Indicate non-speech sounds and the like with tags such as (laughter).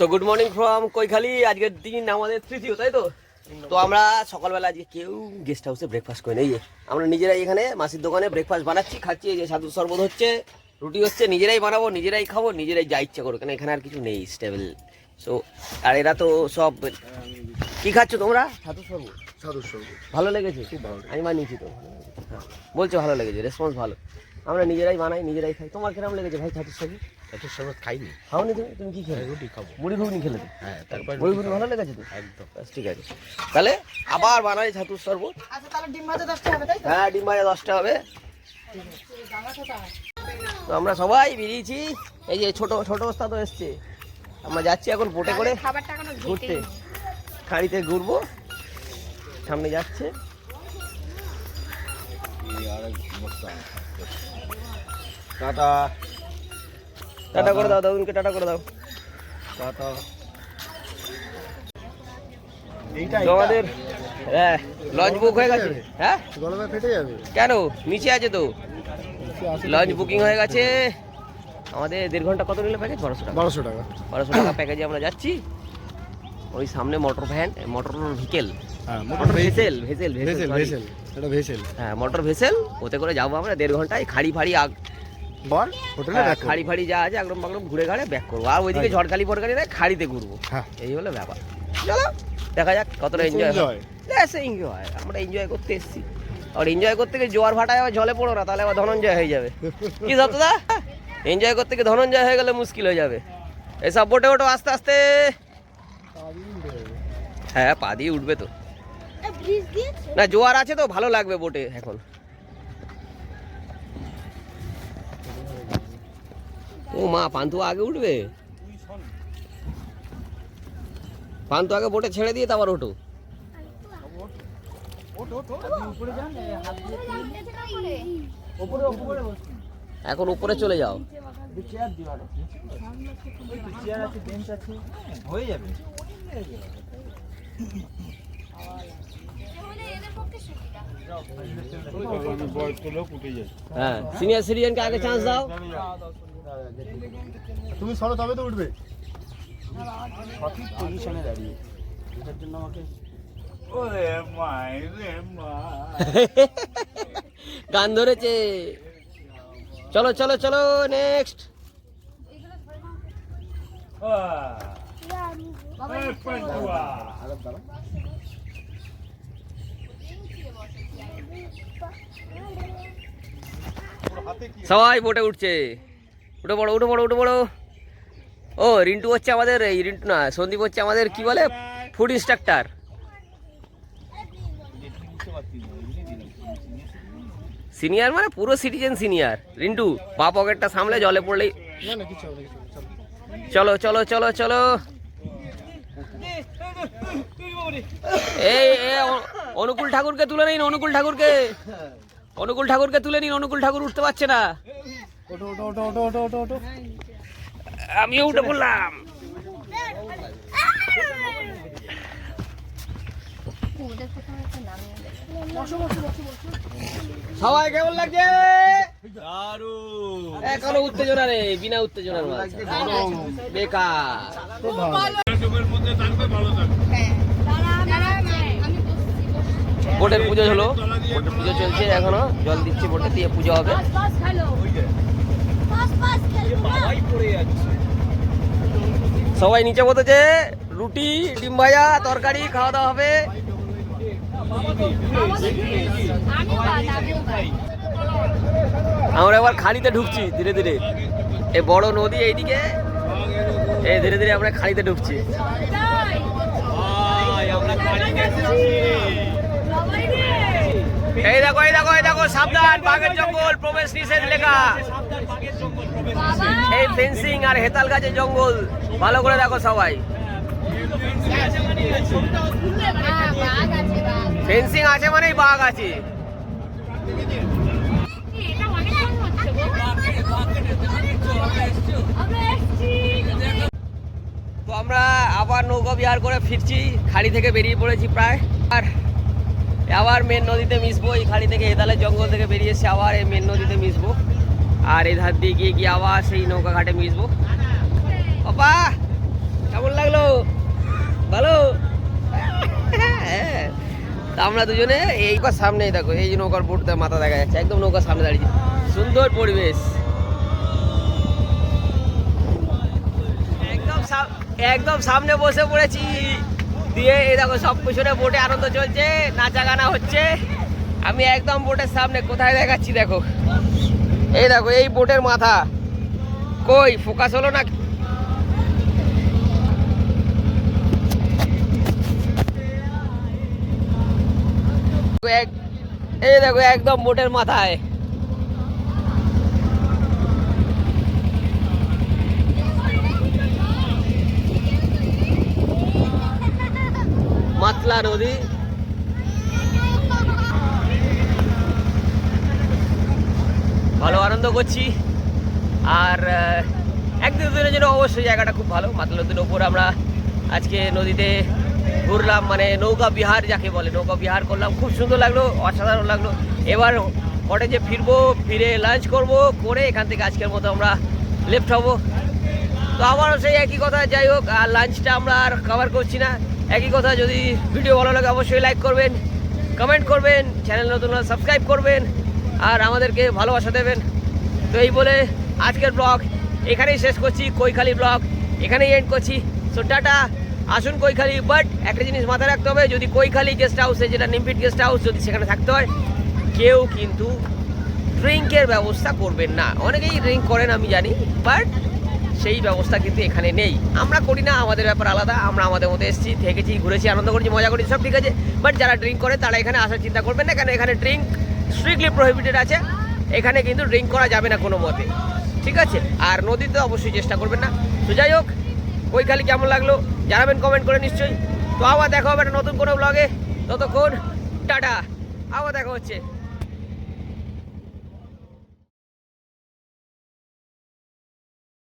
তো good morning from Kaikhali. আজকের দিন আমাদের তৃতীয় তাই তো? তো আমরা সকালবেলা আজকে কেউ গেস্ট হাউসে ব্রেকফাস্ট করে নেই। যে আমরা নিজেরাই এখানে মাসির দোকানে ব্রেকফাস্ট বানাচ্ছি খাচ্ছি এই যে সাধু শরবত হচ্ছে রুটি হচ্ছে নিজেরাই বানাবো নিজেরাই খাব নিজেরাই যা ইচ্ছা করো কেন এখানে আর কিছু নেই স্টেবল সো আর এরা তো সব কি খাচ্ছ তোমরা? সাধু শরবত। সাধু সর্ব ভালো লেগেছে? খুব ভালো আমি মানিয়েছি তো। হ্যাঁ বলছো ভালো লেগেছে রেসপন্স ভালো। আমরা নিজেরাই বানাই নিজেরাই খাই। তোমার কিরম লেগেছে ভাই ছাতুর সবজি? সাধু সর্ব খাইনি। খাওনি তুমি? তুমি কি খেলে? রুটি খাব। মুড়ি ঘুগনি খেলে হ্যাঁ তারপর মুড়ি ঘুগনি ভালো লেগেছে তো? একদম। ব্যাস ঠিক আছে। তাহলে আবার বানাই ছাতুর শরবত। আচ্ছা তাহলে ডিম ভাজা দশটা হবে তাই তো? হ্যাঁ ডিম ভাজা দশটা হবে। তো আমরা সবাই বেরিয়েছি। এই যে ছোট ছোট ওস্তাদ তো এসছে। আমরা যাচ্ছি এখন বোটে করে ঘুরতে। খাড়িতে ঘুরবো। সামনে যাচ্ছে। টাটা। টাটা করে দাও দাউনকে টাটা করে দাও। টাটা। এইটা আমাদের হ্যাঁ লঞ্চ বুক হয়ে গেছে। হ্যাঁ? ফেটে যাবে। কেন? নিচে আছে তো। লঞ্চ বুকিং হয়ে গেছে। আমাদের দেড় ঘণ্টা কত নিলে প্যাকেজ বারোশো টাকা। বারোশো টাকা। বারোশো টাকা প্যাকেজে আমরা যাচ্ছি। ওই সামনে মোটর ভ্যান মোটর ভেহিকেল হ্যাঁ motor vessel vessel vessel vessel vessel এটা ভেসেল হ্যাঁ মোটর ভেসেল ওতে করে যাব আমরা দেড় ঘন্টায় খাড়ি ফাড়ি আগ বল হোটেলে হ্যাঁ, খাড়ি ফাড়ি যা আছে একদম বাগরম ঘুরে ঘাড়ে ব্যাক করব আর ওইদিকে ঝড়খালি ফড়খালি না খাড়িতে ঘুরবো হ্যাঁ এই হলো ব্যাপার চলো দেখা যাক কতটা এনজয় enjoy। এনজয় আমরা এনজয় করতে এসেছি আর এনজয় করতে গিয়ে জোয়ার ভাটায় আবার জলে পড়ো না তাহলে আবার ধনঞ্জয় হয়ে যাবে কি সত্যদা এনজয় করতে গিয়ে ধনঞ্জয় হয়ে গেলে মুশকিল হয়ে যাবে এসব বোটে ওঠো আস্তে আস্তে হ্যাঁ পা দিয়ে উঠবে তো। না জোয়ার আছে তো ভালো লাগবে বোটে এখন। ও মা পান্তু আগে উঠবে? পান্তু আগে বোটে ছেড়ে দিয়ে তারপর ওঠো। এখন উপরে চলে যাও। হ্যাঁ সিনিয়র সিটিজেনকে আগে চান্স দাও। তুমি সরো তবে তো উঠবে। (laughs) গান ধরেছে। চলো চলো চলো নেক্সট সবাই বোটে উঠছে। উঠে পড়ো উঠে পড়ো উঠে পড়ো। ও রিন্টু হচ্ছে আমাদের এই রিন্টু না সন্দীপ হচ্ছে আমাদের কি বলে? ফুড ইনস্ট্রাক্টর সিনিয়র মানে পুরো সিটিজেন সিনিয়র রিন্টু পা পকেটটা সামলে জলে পড়লেই। চলো চলো চলো চলো। এই অনুকূল ঠাকুরকে তুলে নিন অনুকূল ঠাকুরকে। অনুকূল ঠাকুরকে তুলে নিন অনুকূল ঠাকুর উঠতে পারছে না। আমিও উঠে পড়লাম। সবাই কেমন লাগছে? এখনও উত্তেজনা নেই বিনা উত্তেজনার বেকার খুব ভালো বোটের পুজো হলো। বোটের পুজো চলছে এখনও। জল দিচ্ছে বোটে দিয়ে পুজো হবে। সবাই নিচে বসেছে। রুটি, ডিম ভাজা, তরকারি খাওয়া দাওয়া হবে। আমরা এবার খালিতে ঢুকছি ধীরে ধীরে। এই বড় নদী এইদিকে। এই ধীরে ধীরে আমরা খালিতে ঢুকছি। এই দেখো দেখো সাবধান, বাঘের জঙ্গল, প্রবেশ নিষেধ লেখা। এই ফেন্সিং আর হেতাল গাছের জঙ্গল, ভালো করে দেখো সবাই। ফেন্সিং আছে মানেই বাঘ আছে। তো আমরা আবার নৌকা বিহার করে ফিরছি, খাড়ি থেকে বেরিয়ে পড়েছি প্রায়। আর আবার মেন নদীতে মিশবো এই খালি থেকে হেতালের জঙ্গল থেকে বেরিয়ে এসে আবার এই মেন নদীতে মিশবো। আর এধার ধার দিয়ে গিয়ে গিয়ে আবার সেই নৌকা ঘাটে মিশবো। বাবা কেমন লাগল? ভালো? হ্যাঁ। তা আমরা দুজনে এই সামনেই দেখো, এই যে নৌকার বোটটা মাথা দেখা যাচ্ছে, একদম নৌকার সামনে দাঁড়িয়ে সুন্দর পরিবেশ। একদম একদম সামনে বসে পড়েছি। দিয়ে এই দেখো সব পিছনে বোটে আনন্দ চলছে নাচা গানা হচ্ছে। আমি একদম বোটের সামনে, কোথায় দেখাচ্ছি দেখো। এই দেখো, এই বোটের মাথা। কই, ফোকাস হলো না এই দেখো, একদম বোটের মাথায়। মাতলা নদী ভালো আনন্দ করছি। আর এক দুদিনের জন্য অবশ্যই জায়গাটা খুব ভালো। মাতলা নদীর ওপর আমরা আজকে নদীতে ঘুরলাম মানে নৌকা বিহার যাকে বলে। নৌকা বিহার করলাম। খুব সুন্দর লাগল, অসাধারণ লাগল। এবার কটেজে ফিরবো, ফিরে লাঞ্চ করব, করে এখান থেকে আজকের মতো আমরা লেফট হব। তো আবারও সেই একই কথা, যাই হোক, আর লাঞ্চটা আমরা আর কভার করছি না। একই কথা, যদি ভিডিও ভালো লাগে অবশ্যই লাইক করবেন কমেন্ট করবেন চ্যানেল নতুন সাবস্ক্রাইব করবেন, আর আমাদেরকে ভালোবাসা দেবেন। তো এই বলে আজকের ব্লগ এখানেই শেষ করছি, কৈখালি ব্লগ এখানেই এন্ড করছি। So tata. আসুন কৈখালি বাট একটা জিনিস মাথায় রাখতে হবে, যদি কৈখালি গেস্ট হাউসে যেটা নিমপিট গেস্ট হাউস যদি সেখানে থাকতে হয়, কেউ কিন্তু ড্রিঙ্কের ব্যবস্থা করবেন না। অনেকেই ড্রিঙ্ক করেন, আমি জানি বাট সেই ব্যবস্থা কিন্তু এখানে নেই। আমরা করি না, আমাদের ব্যাপার আলাদা, আমরা আমাদের মধ্যে এসেছি, থেকেছি, ঘুরেছি, আনন্দ করেছি, মজা করেছি, সব ঠিক আছে। বাট যারা ড্রিঙ্ক করে, তারা এখানে আসার চিন্তা করবেন না, কেন এখানে ড্রিঙ্ক স্ট্রিক্টলি প্রহিবিটেড আছে। এখানে কিন্তু ড্রিঙ্ক করা যাবে না কোনো মতে। ঠিক আছে? আর নদীতে অবশ্যই চেষ্টা করবেন না। তো যাই হোক ওই খালি কেমন লাগল? জানাবেন কমেন্ট করে নিশ্চয়ই। তো আবার দেখা হবে একটা নতুন কোনো ব্লগে ততক্ষণ, টাটা। আবার দেখা হচ্ছে।